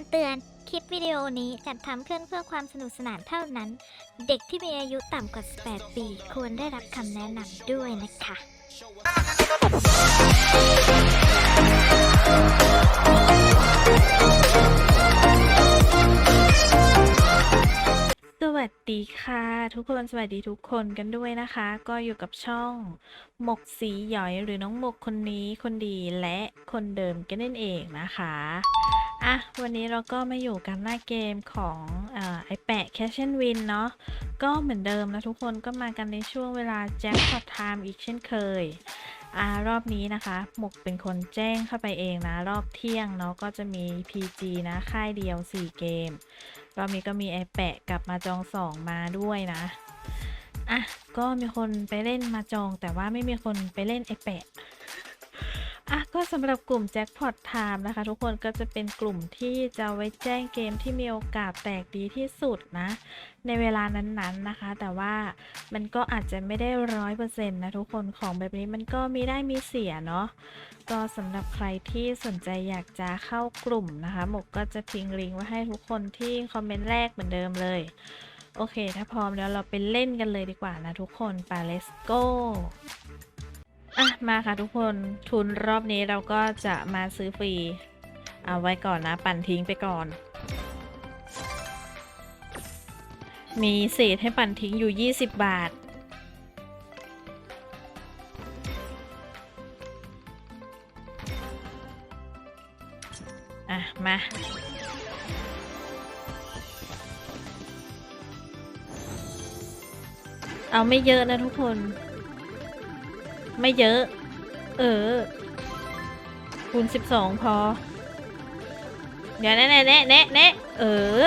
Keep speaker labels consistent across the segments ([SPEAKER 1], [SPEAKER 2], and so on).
[SPEAKER 1] ำเตือน คลิปวิดีโอนี้จัดทำขึ้นเพื่อความสนุกสนานเท่านั้น เด็กที่มีอายุต่ำกว่า 18 ปี ควรได้รับคำแนะนำด้วยนะคะ
[SPEAKER 2] สวัสดีค่ะ ทุกคนสวัสดีทุกคนกันด้วยนะคะ ก็อยู่กับช่อง หมกสีหยอยหรือน้องหมกคนนี้คนดีและคนเดิมกันนั่นเองนะคะ อะ วันนี้เราก็มาอยู่กันหน้าเกมของอไอแปะแคชเชนวินเนาะ ก็เหมือนเดิมนะทุกคนก็มากันในช่วงเวลาแจ็คพอตไทม์อีกเช่นเคยอ่ารอบนี้นะคะ หมกเป็นคนแจ้งเข้าไปเองนะ รอบเที่ยงเนาะก็จะมี PG นะ ค่ายเดียว 4 เกม รอบนี้ก็มีไอแปะกับมาจองสองมาด้วยนะ อะ ก็มีคนไปเล่นมาจองแต่ว่าไม่มีคนไปเล่นไอแปะ อะก็สำหรับกลุ่มแจ็คพอตไทม์นะคะ ทุกคนก็จะเป็นกลุ่มที่จะไว้แจ้งเกมที่มีโอกาสแตกดีที่สุดนะ ในเวลานั้นๆนะคะ แต่ว่ามันก็อาจจะไม่ได้ร้อยเปอร์เซ็นต์นะทุกคนของแบบนี้มันก็มีได้มีเสียเนาะก็สำหรับใครที่สนใจอยากจะเข้ากลุ่มนะคะ หมกก็จะทิ้งลิงก์ไว้ให้ทุกคนที่คอมเมนต์แรกเหมือนเดิมเลย โอเค ถ้าพร้อมแล้วเราไปเล่นกันเลยดีกว่านะทุกคนไป let's go อะมาค่ะทุกคนทุนรอบนี้เราก็จะมาซื้อฟรี เอาไว้ก่อนนะ ปั่นทิ้งไปก่อน มีเศษให้ปั่นทิ้งอยู่ 20 บาท อะ มาเอาไม่เยอะนะทุกคน ไม่เยอะ เออ คูณสิบสองพอ เดี๋ยวแน่แน่แน่แน่แน่เออ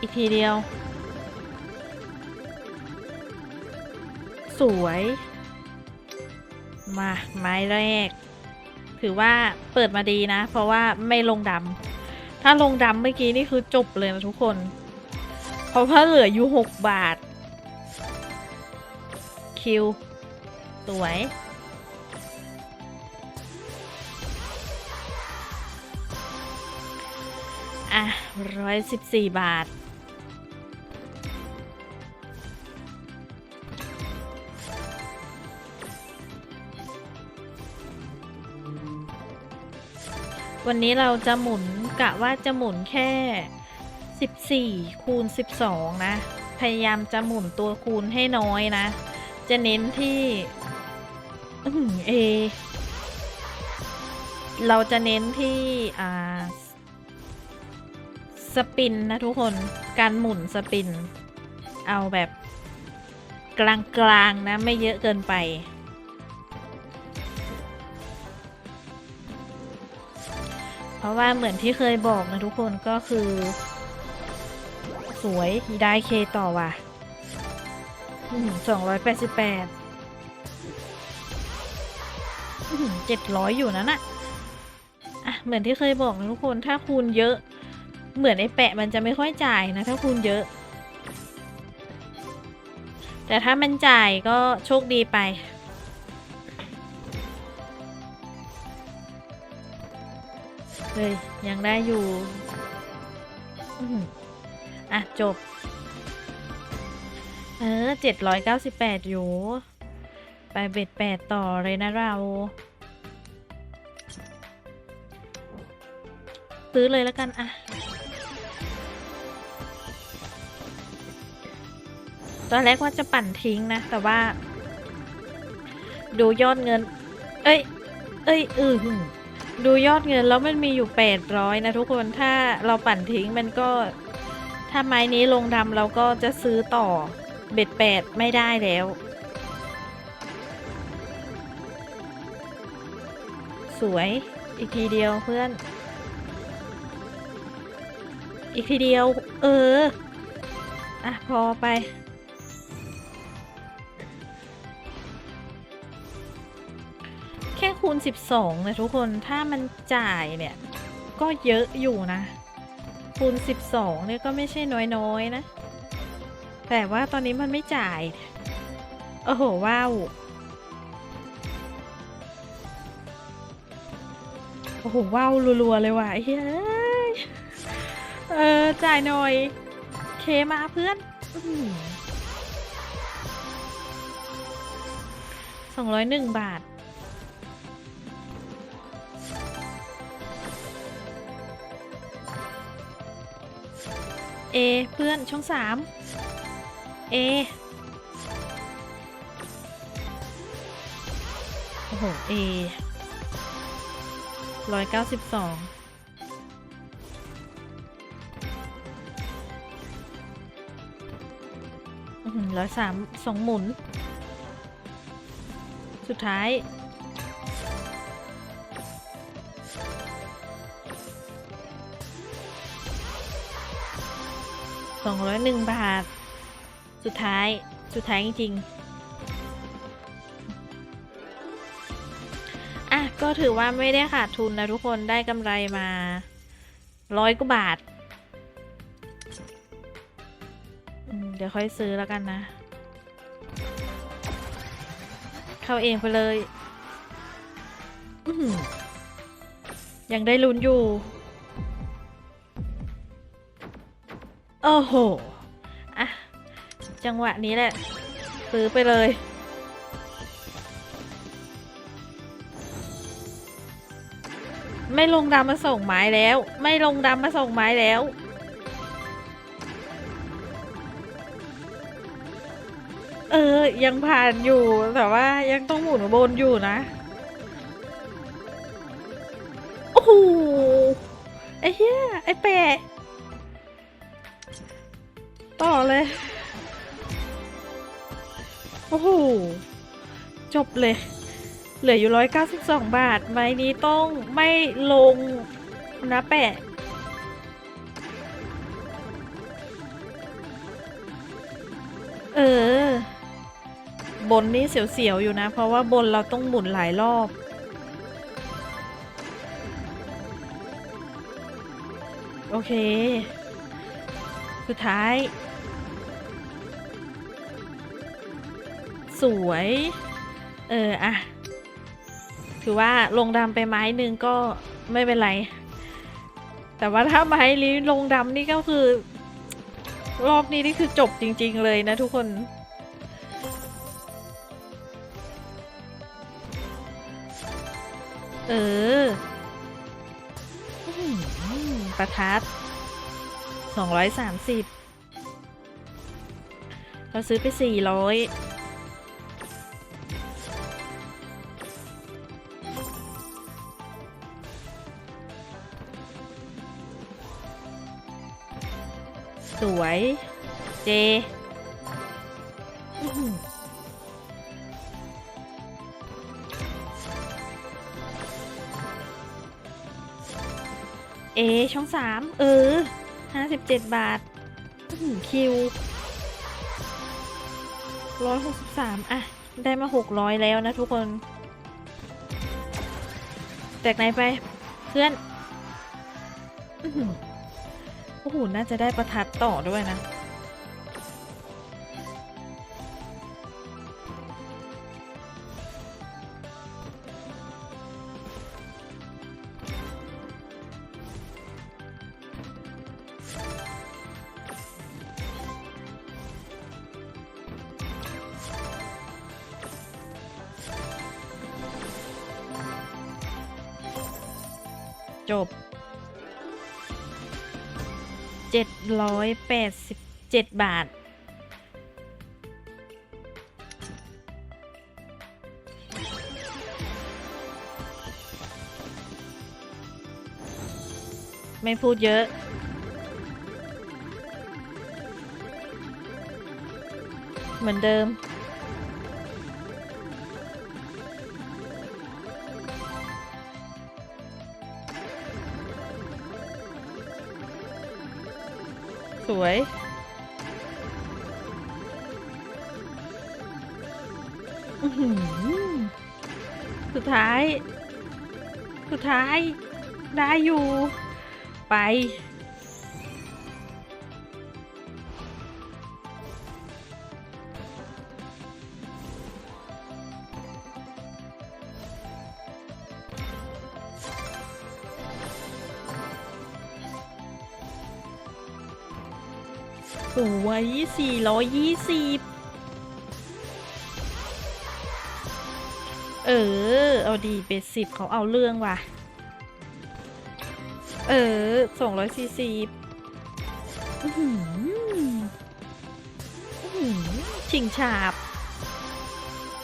[SPEAKER 2] อีกทีเดียว สวย มา ไม้แรก ถือว่าเปิดมาดีนะ เพราะว่าไม่ลงดำถ้าลงดำเมื่อกี้นี่คือจบเลยนะทุกคน เพราะว่าเหลืออยู่หกบาท คิว สวยอะร้อยสิบสี่บาท วันนี้เราจะหมุนกะว่าจะหมุนแค่ 14 คูณ 12 นะ พยายามจะหมุนตัวคูณให้น้อยนะ จะเน้นที่เอ เราจะเน้นที่อ่าสปินนะทุกคน การหมุนสปิน เอาแบบกลางๆนะไม่เยอะเกินไป เพราะว่าเหมือนที่เคยบอกนะทุกคนก็คือ สวยได้เคต่อว่ะสองร้อยแปดสิบแปดเจ็ดร้อยอยู่นั่นอะอะเหมือนที่เคยบอกนะทุกคนถ้าคูณเยอะ เหมือนไอ้แปะมันจะไม่ค่อยจ่ายนะ ถ้าคูณเยอะ แต่ถ้ามันจ่ายก็โชคดีไป เฮ้ย ยังได้อยู่อะ จบ เออเจ็ดร้อยเก้าสิบแปดอยู่ ไปเบ็ดแปดต่อเลยนะเรา ซื้อเลยแล้วกันอะตอนแรกว่าจะปั่นทิ้งนะ แต่ว่า ดูยอดเงิน เอ้ย เอ้ย อือ ดูยอดเงินแล้วมันมีอยู่ 800 นะทุกคนถ้าเราปั่นทิ้งมันก็ ถ้าไม้นี้ลงดำเราก็จะซื้อต่อเบ็ดแปดไม่ได้แล้ว สวยอีกทีเดียวเพื่อน อีกทีเดียว เออ อะ พอไป คูณ 12นะทุกคนถ้ามันจ่ายเนี่ย ก็เยอะอยู่นะ คูณ 12เนี่ยก็ไม่ใช่น้อยๆนะ แต่ว่าตอนนี้มันไม่จ่าย โอ้โห ว้าวโอ้โหว้าวรัวๆเลยว่ะเฮ้ยเออ จ่ายหน่อย เคมาเพื่อนสองร้อยหนึ่งบาท เอเพื่อนช่องสามเอโอ้โหเอร้อยเก้าสิบสองร้อยสามสองหมุน สุดท้าย สองร้อยหนึ่งบาท สุดท้าย สุดท้ายจริงๆ อะ ก็ถือว่าไม่ได้ขาดทุนนะทุกคน ได้กำไรมาร้อยกว่าบาท เดี๋ยวค่อยซื้อแล้วกันนะ เข้าเองไปเลย ยังได้ลุ้นอยู่ โอ้โห อะ จังหวะนี้แหละ ซื้อไปเลย ไม่ลงดำมาส่งไม้แล้ว ไม่ลงดำมาส่งไม้แล้วเออ ยังผ่านอยู่ แต่ว่ายังต้องหมุนบนอยู่นะ โอ้โห ไอ้เหี้ย ไอ้แปะ ต่อเลย โอ้โห จบเลย เหลืออยู่ร้อยเก้าสิบสองบาท ไม้นี้ต้องไม่ลงนะแปะเออ บนนี่เสียวๆอยู่นะ เพราะว่าบนเราต้องหมุนหลายรอบ โอเค สุดท้าย สวย เอออะถือว่าลงดำไปไม้หนึ่งก็ไม่เป็นไร แต่ว่าถ้าไม้นี้ลงดำนี่ก็คือ รอบนี้นี่คือจบจริง ๆ เลยนะทุกคนเออประทัด สองร้อยสามสิบเราซื้อไปสี่ร้อยสวย เจเอหือเอช่องสามเออ ห้าสิบเจ็ดบาทคิวร้อยหกสิบสามอะ ได้มาหกร้อยแล้วนะทุกคน แตกไหนไป เพื่อนโอ้โห น่าจะได้ประทัดต่อด้วยนะ จบเจ็ดร้อยแปดสิบเจ็ดบาท ไม่พูดเยอะเหมือนเดิม วยสุดท้าย สุดท้าย ได้อยู่ ไป สวยสี่ร้อยยี่สิบเออ เอาดีเบสสิบเขาเอาเรื่องว่ะ เออสองร้อยสี่สิบอื้อหืออื้อหือชิงฉาบ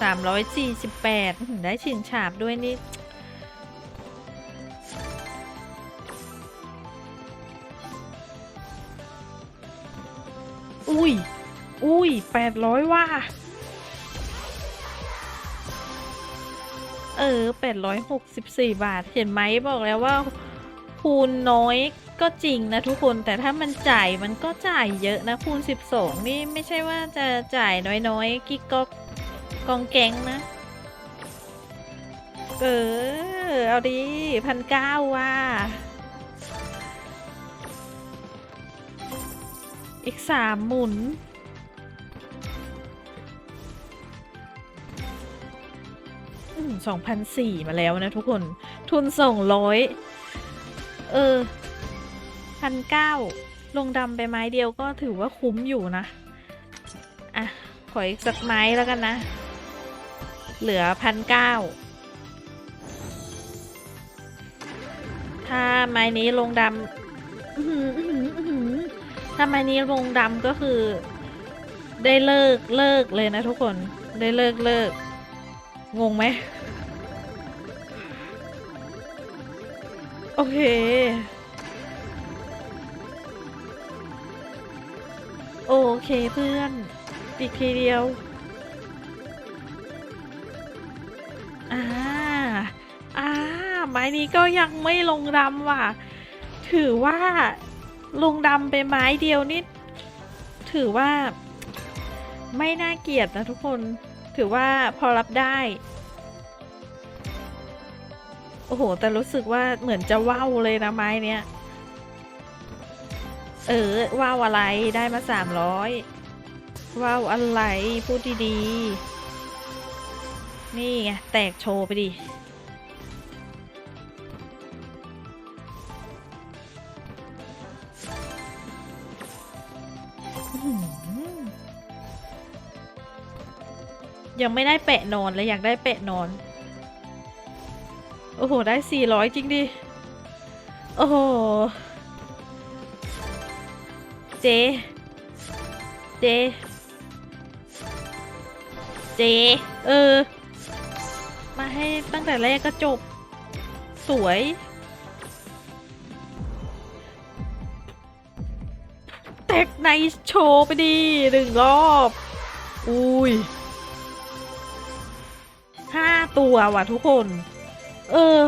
[SPEAKER 2] สามร้อยสี่สิบแปดได้ชิงฉาบด้วยนี่ อุ้ย อุ้ยแปดร้อยว่า เออแปดร้อยหกสิบสี่บาท เห็นไหมบอกแล้วว่าคูณน้อยก็จริงนะทุกคนแต่ถ้ามันจ่ายมันก็จ่ายเยอะนะคูณสิบสองนี่ไม่ใช่ว่าจะจ่ายน้อยๆกิ๊กก๊อกกองแกงนะ เออ เอาดีพันเก้าว่า อีกสามหมุน สองพันสี่มาแล้วนะทุกคน ทุนสองร้อย เออพันเก้าลงดำไปไม้เดียวก็ถือว่าคุ้มอยู่นะ อะ ขออีกสักไม้แล้วกันนะ เหลือพันเก้าถ้าไม้นี้ลงดำ อื้อหืออื้อหืออื้อหือถ้าไมนี้ลงดำก็คือ ได้เลิกเลิกเลยนะทุกคนได้เลิกเลิกงงไหมโอเค โอเคเพื่อนอีกทีเดียว อ่า อ่า ไม้นี้ก็ยังไม่ลงดำว่ะ ถือว่า ลงดำไปไม้เดียวนี่ถือว่า ไม่น่าเกลียดนะทุกคนถือว่าพอรับได้ โอ้โห แต่รู้สึกว่าเหมือนจะว่าวเลยนะไม้เนี้ย เออว่าวอะไรได้มาสามร้อยว่าวอะไรพูดดีๆ นี่ไง แตกโชว์ไปดิ ยังไม่ได้แปะนอนเลยอยากได้แปะนอน โอ้โห ได้สี่ร้อยจริงดิ โอ้โห เจ เจ เจ เออ มาให้ตั้งแต่แรกก็จบ สวยแตกในโชว์ไปดีหนึ่งรอบ อุ้ย ตัวว่ะทุกคน เออ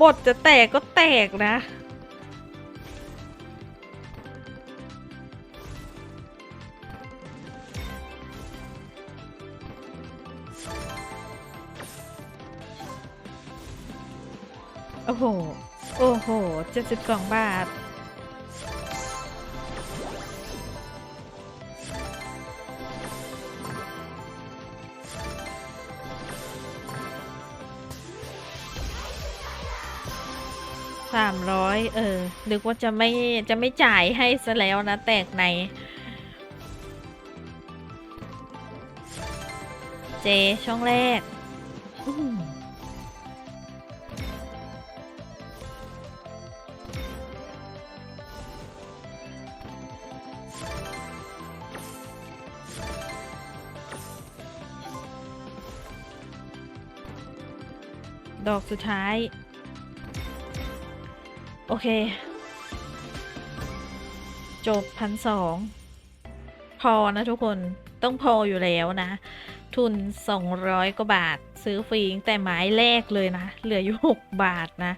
[SPEAKER 2] บทจะแตกก็แตกนะโอ้โห โอ้โห เจ็ดสิบสองบาท เออนึกว่าจะไม่จะไม่จ่ายให้ซะแล้วนะ แตกในเจ ช่องแรกดอกสุดท้าย โอเค จบพันสองพอนะทุกคนต้องพออยู่แล้วนะ ทุน 200 กว่าบาท ซื้อฟรีแต่ไม้แรกเลยนะ เหลืออยู่ 6 บาทนะ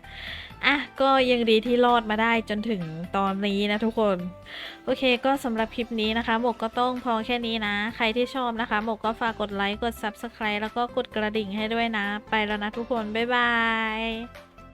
[SPEAKER 2] อะ ก็ยังดีที่รอดมาได้จนถึงตอนนี้นะทุกคน โอเคก็สำหรับคลิปนี้นะคะ หมกก็ต้องพอแค่นี้นะ ใครที่ชอบนะคะ หมกก็ฝากกดไลค์ กด Subscribe แล้วก็กดกระดิ่งให้ด้วยนะ ไปแล้วนะทุกคน บ๊ายบาย